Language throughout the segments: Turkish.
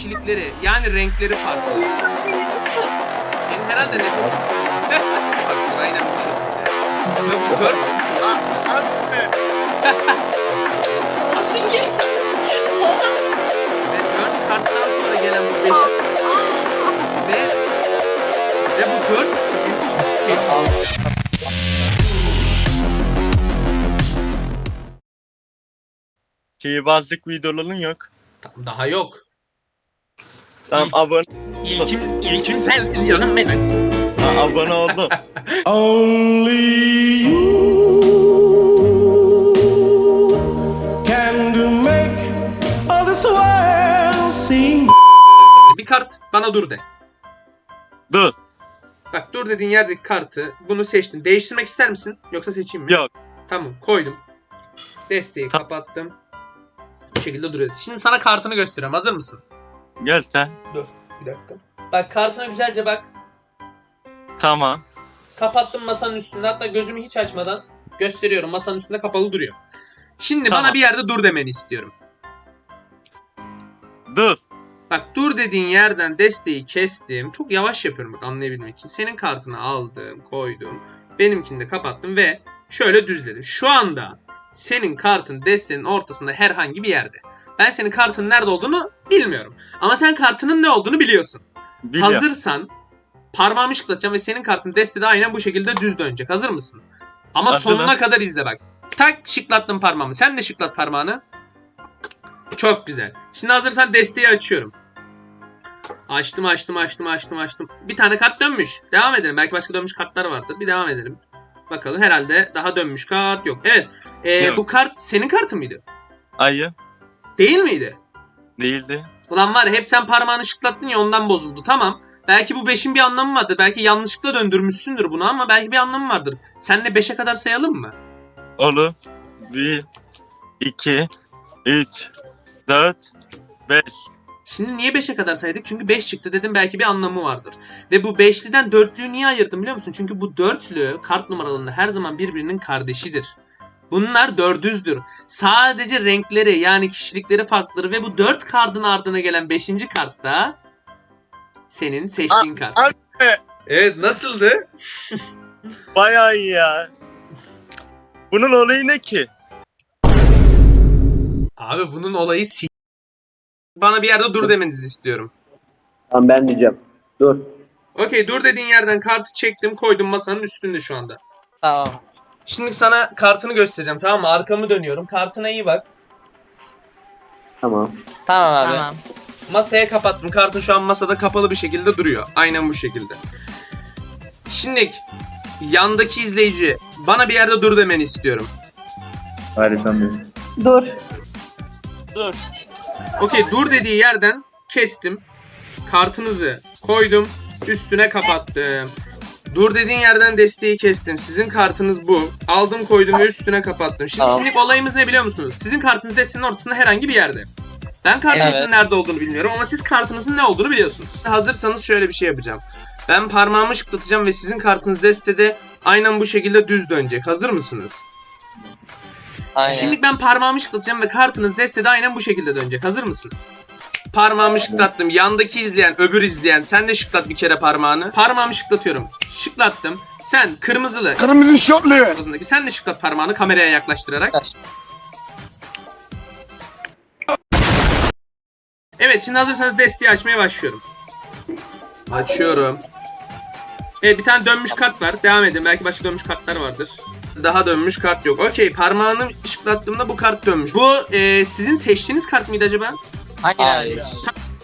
kişilikleri yani renkleri farklı. Senin herhalde nefes... Bak aynen bu şekilde. Ve bu dört... Nasıl gel? Ve dört karttan sonra gelen bu beş... ve... Ve bu dört sizin seçtiğiniz Sihirbazlık videoların yok. Daha yok. Tamam abone, İlkim, ilkim sensin canım benim. ha, abone oldum. Only you can do make all this world seem Bir kart bana dur de. Dur. Bak dur dediğin yerdeki kartı bunu seçtin. Değiştirmek ister misin? Yoksa seçeyim mi? Yok. Tamam koydum. Desteği Ta- kapattım. Bu şekilde duruyor. Şimdi sana kartını gösteriyorum. Hazır mısın? Gel sen. Dur bir dakika. Bak kartına güzelce bak. Tamam. Kapattım masanın üstünde. Hatta gözümü hiç açmadan gösteriyorum. Masanın üstünde kapalı duruyor. Şimdi bana Tamam. bir yerde dur demeni istiyorum. Dur. Bak dur dediğin yerden desteği kestim. Çok yavaş yapıyorum bak anlayabilmek için. Senin kartını aldım, koydum. Benimkini de kapattım ve şöyle düzledim. Şu anda senin kartın desteğinin ortasında herhangi bir yerde. Ben senin kartının nerede olduğunu bilmiyorum. Ama sen kartının ne olduğunu biliyorsun. Biliyorum. Hazırsan parmağımı şıklatacağım ve senin kartın destede aynen bu şekilde düz dönecek. Hazır mısın? Ama Hazırım. sonuna kadar izle bak. Tak şıklattım parmağımı. Sen de şıklat parmağını. Çok güzel. Şimdi hazırsan desteği açıyorum. Açtım açtım açtım açtım açtım. Bir tane kart dönmüş. Devam edelim. Belki başka dönmüş kartlar vardır. Bir devam edelim. Bakalım herhalde daha dönmüş kart yok. Evet. Ee, Yok. Bu kart senin kartın mıydı? Ayı. Değil miydi? Değildi. Ulan var ya hep sen parmağını şıklattın ya ondan bozuldu. Tamam. Belki bu 5'in bir anlamı vardır. Belki yanlışlıkla döndürmüşsündür bunu ama belki bir anlamı vardır. Senle 5'e kadar sayalım mı? Olur. Bir, iki, üç, dört, beş. Şimdi niye 5'e kadar saydık? Çünkü 5 çıktı dedim belki bir anlamı vardır. Ve bu beşliden dörtlüyü niye ayırdım biliyor musun? Çünkü bu dörtlü kart numaralarında her zaman birbirinin kardeşidir. Bunlar dördüzdür. Sadece renkleri yani kişilikleri farklıdır ve bu dört kardın ardına gelen beşinci kart da senin seçtiğin kart. anne! Evet nasıldı? Bayağı iyi ya. Bunun olayı ne ki? Abi bunun olayı si... Bana bir yerde dur demenizi istiyorum. Tamam ben diyeceğim. Dur. Okey dur dediğin yerden kartı çektim koydum masanın üstünde şu anda. Tamam. Şimdi sana kartını göstereceğim tamam mı? Arkamı dönüyorum. Kartına iyi bak. Tamam. Tamam abi. Tamam. Masaya kapattım. Kartın şu an masada kapalı bir şekilde duruyor. Aynen bu şekilde. Şimdi yandaki izleyici bana bir yerde dur demeni istiyorum. Harika Dur. Dur. Okey dur dediği yerden kestim. Kartınızı koydum. Üstüne kapattım. Dur dediğin yerden desteği kestim. Sizin kartınız bu. Aldım koydum ve üstüne kapattım. Şimdi Tamam. şimdilik olayımız ne biliyor musunuz? Sizin kartınız desteğinin ortasında herhangi bir yerde. Ben kartınızın Evet. nerede olduğunu bilmiyorum ama siz kartınızın ne olduğunu biliyorsunuz. Hazırsanız şöyle bir şey yapacağım. Ben parmağımı şıklatacağım ve sizin kartınız destede aynen bu şekilde düz dönecek. Hazır mısınız? Aynen. Şimdi ben parmağımı şıklatacağım ve kartınız destede aynen bu şekilde dönecek. Hazır mısınız? Parmağımı şıklattım. Yandaki izleyen, öbür izleyen sen de şıklat bir kere parmağını. Parmağımı şıklatıyorum. Şıklattım. Sen kırmızılı, Kırmızı şortlu. arasındaki sen de şıklat parmağını kameraya yaklaştırarak. Yaklaş. Evet şimdi hazırsanız desteği açmaya başlıyorum. Açıyorum. Evet bir tane dönmüş kart var. Devam edin. Belki başka dönmüş kartlar vardır. Daha dönmüş kart yok. Okey parmağını şıklattığımda bu kart dönmüş. Bu e, sizin seçtiğiniz kart mıydı acaba? Hayır Hayır. abi.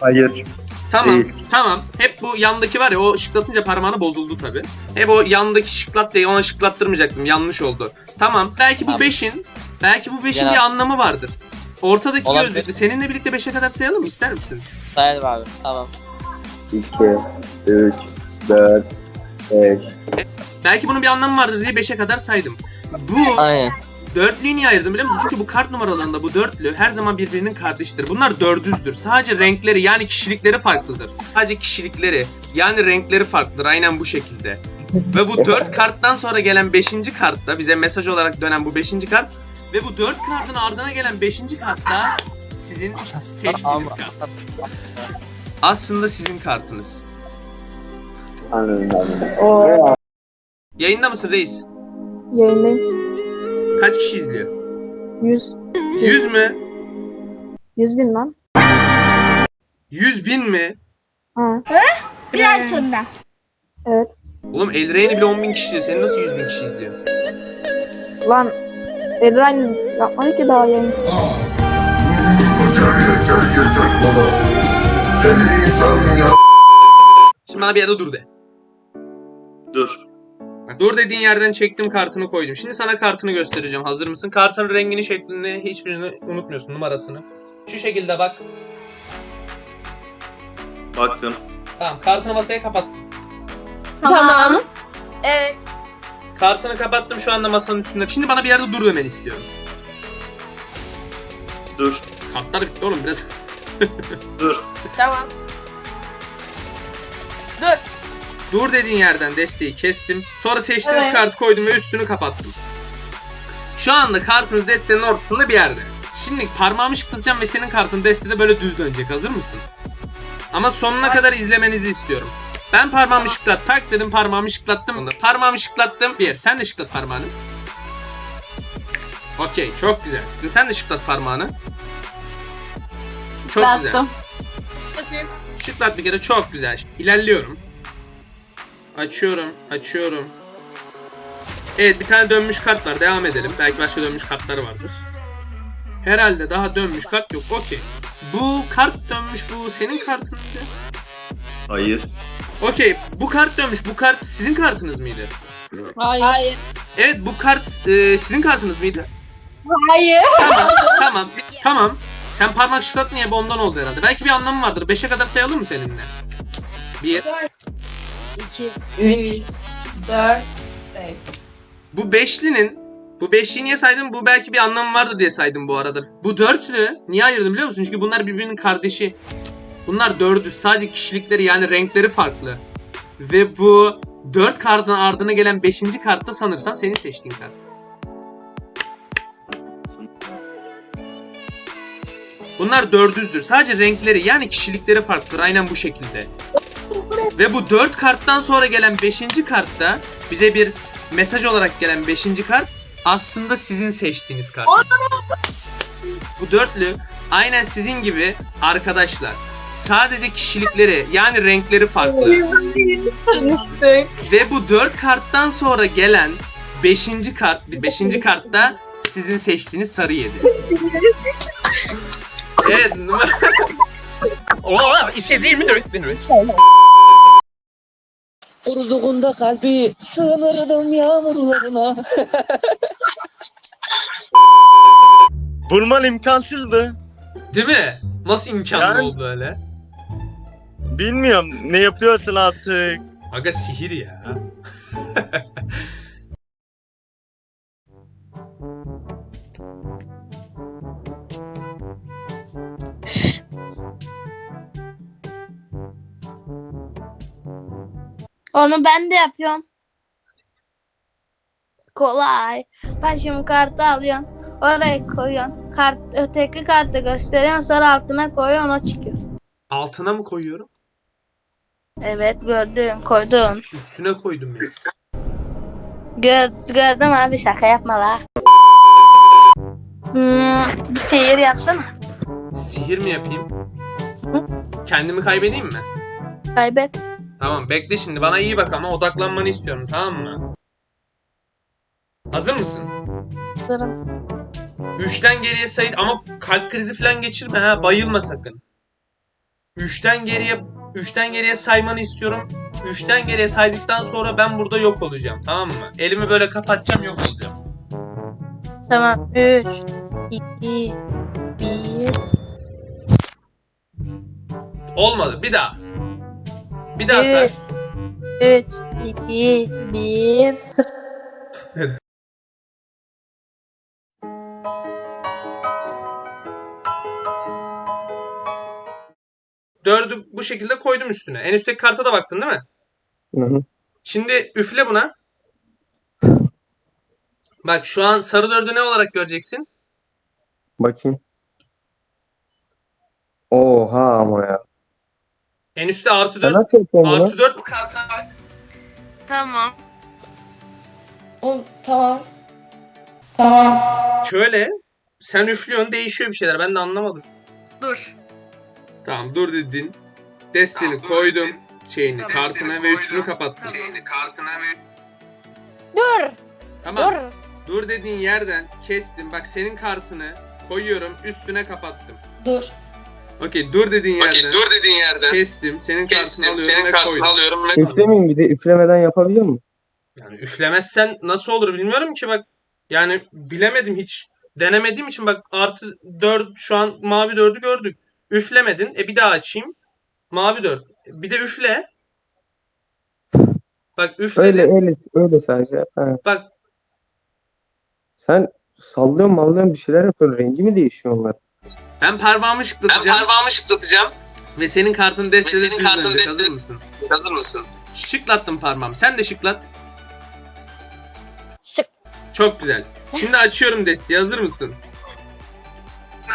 Hayır. Tamam Değil. tamam. Hep bu yandaki var ya o şıklatınca parmağını bozuldu tabi. Hep o yandaki şıklat diye ona şıklattırmayacaktım. Yanlış oldu. Tamam. Belki bu Tamam. 5'in belki bu 5'in Genel- bir anlamı vardır. Ortadaki Olabilir. gözlüklü seninle birlikte 5'e kadar sayalım mı? İster misin? Sayalım abi. Tamam. 2, 3, 4, 5. Belki bunun bir anlamı vardır diye 5'e kadar saydım. Bu Aynen. Dörtlüyü niye ayırdım biliyor musun? Çünkü bu kart numaralarında bu dörtlü her zaman birbirinin kardeşidir. Bunlar dördüzdür. Sadece renkleri yani kişilikleri farklıdır. Sadece kişilikleri yani renkleri farklıdır. Aynen bu şekilde. Ve bu dört karttan sonra gelen beşinci kartta bize mesaj olarak dönen bu beşinci kart ve bu dört kartın ardına gelen beşinci kartta sizin seçtiğiniz kart. Aslında sizin kartınız. Anladım Yayında mısın reis? yayındayım. Kaç kişi izliyor? 100. 100 mü? 100 bin lan. 100 bin mi? Ha. Bir ay sonra. Evet. Oğlum Elrey'ni bile 10 bin kişi izliyor. Seni nasıl 100 bin kişi izliyor? Lan Elrain yapmadı ki daha yayın. Yeter yeter yeter baba. Sen insan ya. Şimdi bana bir yerde dur de. Dur. Bak, Dur dediğin yerden çektim kartını koydum. Şimdi sana kartını göstereceğim. Hazır mısın? Kartın rengini, şeklini, hiçbirini unutmuyorsun numarasını. Şu şekilde bak. Baktım. Tamam kartını masaya kapat. Tamam. Evet. Kartını kapattım şu anda masanın üstünde. Şimdi bana bir yerde dur demeni istiyorum. Dur. Kartlar bitti oğlum biraz. Dur. Tamam. Dur dediğin yerden desteği kestim. Sonra seçtiğiniz Evet. kartı koydum ve üstünü kapattım. Şu anda kartınız desteğinin ortasında bir yerde. Şimdi parmağımı şıklatacağım ve senin kartın destede böyle düz dönecek. Hazır mısın? Ama sonuna kadar izlemenizi istiyorum. Ben parmağımı şıklat tak dedim parmağımı şıklattım. Parmağımı şıklattım. Bir sen de şıklat parmağını. Okey çok güzel. Sen de şıklat parmağını. Çok güzel. Bastım. Şıklat bir kere çok güzel. İlerliyorum. Açıyorum, açıyorum. Evet bir tane dönmüş kart var. Devam edelim. Belki başka dönmüş kartları vardır. Herhalde daha dönmüş kart yok. Okey. Bu kart dönmüş. Bu senin kartın mıydı? Hayır. Okey. Bu kart dönmüş. Bu kart sizin kartınız mıydı? Hayır. Hayır. Evet bu kart e, sizin kartınız mıydı? Hayır. Tamam. tamam. Tamam. Sen parmak şıklattın ya bu ondan oldu herhalde. Belki bir anlamı vardır. 5'e kadar sayalım mı seninle? 1, 2, 3, 4, 5. Bu beşlinin bu beşliyi niye saydım? Bu belki bir anlamı vardı diye saydım bu arada. Bu dörtlü niye ayırdım biliyor musun? Çünkü bunlar birbirinin kardeşi. Bunlar dördü. Sadece kişilikleri yani renkleri farklı. Ve bu dört kartın ardına gelen beşinci kart da sanırsam senin seçtiğin kart. Bunlar dördüzdür. Sadece renkleri yani kişilikleri farklıdır. Aynen bu şekilde. Ve bu dört karttan sonra gelen beşinci kartta bize bir mesaj olarak gelen 5. kart aslında sizin seçtiğiniz kart. Bu dörtlü aynen sizin gibi arkadaşlar. Sadece kişilikleri yani renkleri farklı. Ve bu dört karttan sonra gelen 5. kart, 5. kartta sizin seçtiğiniz sarı yedi. evet. Oha işe değil mi döktünüz? Vurduğunda kalbi sığınırdım yağmurlarına. Bulman imkansızdı. Değil mi? Nasıl imkanlı Yani- oldu öyle? Bilmiyorum ne yapıyorsun artık. Aga sihir ya. Onu ben de yapıyorum. Kolay. Ben şimdi kartı alıyorum. Oraya koyuyorsun. Kart, öteki kartı gösteriyorsun. Sonra altına koyuyorsun o çıkıyor. Altına mı koyuyorum? Evet gördüm. Koydum. Üstüne koydum ya. Gör, gördüm abi şaka yapma la. Hmm, bir seyir yapsana. Sihir mi yapayım? Kendimi kaybedeyim mi? Kaybet. Tamam bekle şimdi bana iyi bak ama odaklanmanı istiyorum tamam mı? Hazır mısın? Sırım. Üçten geriye say ama kalp krizi falan geçirme ha bayılma sakın. Üçten geriye üçten geriye saymanı istiyorum. Üçten geriye saydıktan sonra ben burada yok olacağım tamam mı? Elimi böyle kapatacağım yok olacağım. Tamam. 3, 2, 1. Olmadı bir daha. Bir daha say. 3, 2, 1, 0. Dördü bu şekilde koydum üstüne. En üstteki karta da baktın değil mi? Hı hı. Şimdi üfle buna. Bak şu an sarı dördü ne olarak göreceksin? Bakayım. Oha ama ya. En üstte artı Sen 4. nasıl yapıyorsun bunu? Artı 4 bu karta bak. Tamam. Oğlum tamam. Tamam. Şöyle sen üflüyorsun değişiyor bir şeyler ben de anlamadım. Dur. Tamam dur dedin. Destini koydum. Şeyini Tamam. kartına ve üstünü kapattım. Tamam. kartına ve... Dur. Tamam. Dur. Dur dediğin yerden kestim. Bak senin kartını koyuyorum üstüne kapattım. Dur. Okey dur dediğin yerden dur dediğin yerden. kestim. Senin kartını Kestim. alıyorum Senin ve kartını koydum. alıyorum ve Üflemeyeyim bir de üflemeden yapabiliyor musun? Yani üflemezsen nasıl olur bilmiyorum ki bak. Yani bilemedim hiç. Denemediğim için bak artı 4 şu an mavi 4'ü gördük. Üflemedin. E bir daha açayım. Mavi 4. Bir de üfle. Bak Öyle üfledim. öyle öyle sadece. Ha. Bak Sen sallıyorsun mallıyorsun bir şeyler yapıyorsun. Rengi mi değişiyor onlar? Ben parmağımı ben şıklatacağım. parmağımı şıklatacağım. Ve senin kartın Ve destede senin. Hazır mısın? Hazır mısın? Şıklattım parmağımı. Sen de şıklat. Şık. Çok güzel. Şimdi açıyorum desteği. Hazır mısın?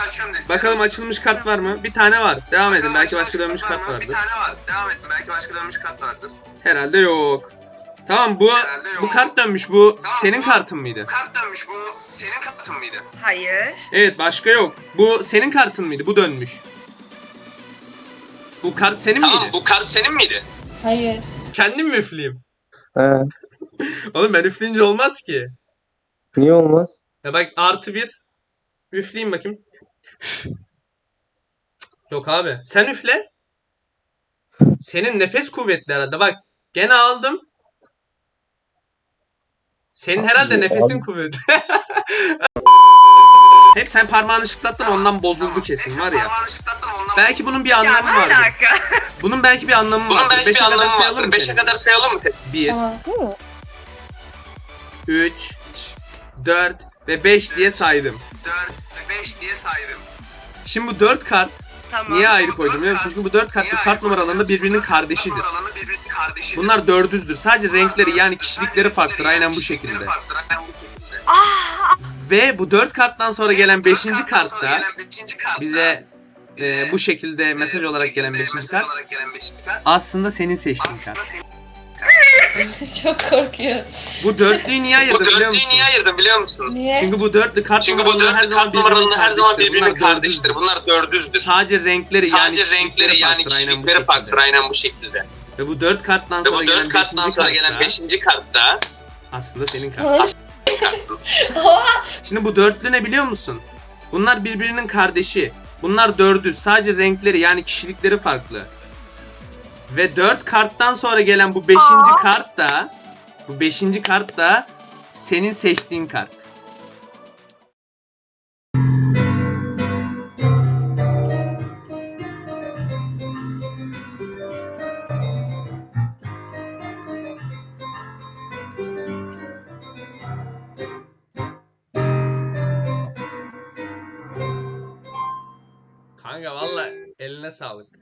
Açıyorum desteği. Bakalım açılmış kart var mı? Bir tane var. Devam edin. Belki başka dönmüş kart Bir vardır. tane var. Devam edin. Belki başka dönmüş kart vardır. Herhalde yok. Tamam bu Herhalde yok. bu kart dönmüş. Bu Tamam, senin bu- kartın mıydı? Kart dönmüş. Bu senin kartın mıydı? Hayır. Evet başka yok. Bu senin kartın mıydı? Bu dönmüş. Bu kart senin Tamam miydi? bu kart senin miydi? Hayır. Kendim mi üfleyeyim? He. Oğlum ben üfleyince olmaz ki. Niye olmaz? Ya bak artı bir. Üfleyeyim bakayım. Yok abi. Sen üfle. Senin nefes kuvvetli herhalde. Bak gene aldım. Senin herhalde Abi, nefesin abi. kuvvetli. Hep sen parmağını şıklattın ondan bozuldu kesin var ya. Belki bunun bir anlamı vardır. Bunun belki bir anlamı Bunun vardır. belki bir Beşe anlamı vardır. mı 5'e seni? kadar sayalım mı seni? 1, Tamam. 3, 4 ve 5 diye saydım. 4 ve 5 diye saydım. Şimdi bu 4 kart Tamam. niye ayrı koydum dört biliyor musun? kart- Çünkü bu 4 kart Niye bu ayrı kart numaralarında birbirinin dört kardeşidir. Kardeşidir. Bunlar dördüzdür. Sadece renkleri yani dördüzdür. kişilikleri Sadece farklıdır. renkleri Aynen yani bu kişilikleri şekilde. farklıdır. Aynen bu şekilde. Ve bu 4 karttan sonra gelen 5. Dört karttan sonra kartta gelen beşinci kartta bize e, bu şekilde mesaj e, bu olarak gelen şekilde 5. mesaj kart olarak gelen beşinci kart aslında senin seçtiğin aslında kart. senin Çok korkuyorum. Bu dörtlüyü niye Bu ayırdım biliyor musun? niye ayırdın biliyor musun? Niye? Çünkü bu dörtlü kart Çünkü bu dörtlü kart numaralarında her zaman birbirinin kardeştir. Bunlar dördüzdür. Sadece renkleri yani Sadece renkleri yani kişilikleri farklıdır. Aynen bu şekilde. Ve bu 4 karttan sonra bu gelen dört 5. karttan sonra gelen kartta beşinci kartta aslında senin kartın. senin kartın. Şimdi bu dörtlü ne biliyor musun? Bunlar birbirinin kardeşi. Bunlar dördüz. Sadece renkleri yani kişilikleri farklı. Ve dört karttan sonra gelen bu beşinci kart da bu beşinci kart da senin seçtiğin kart. Sağlık.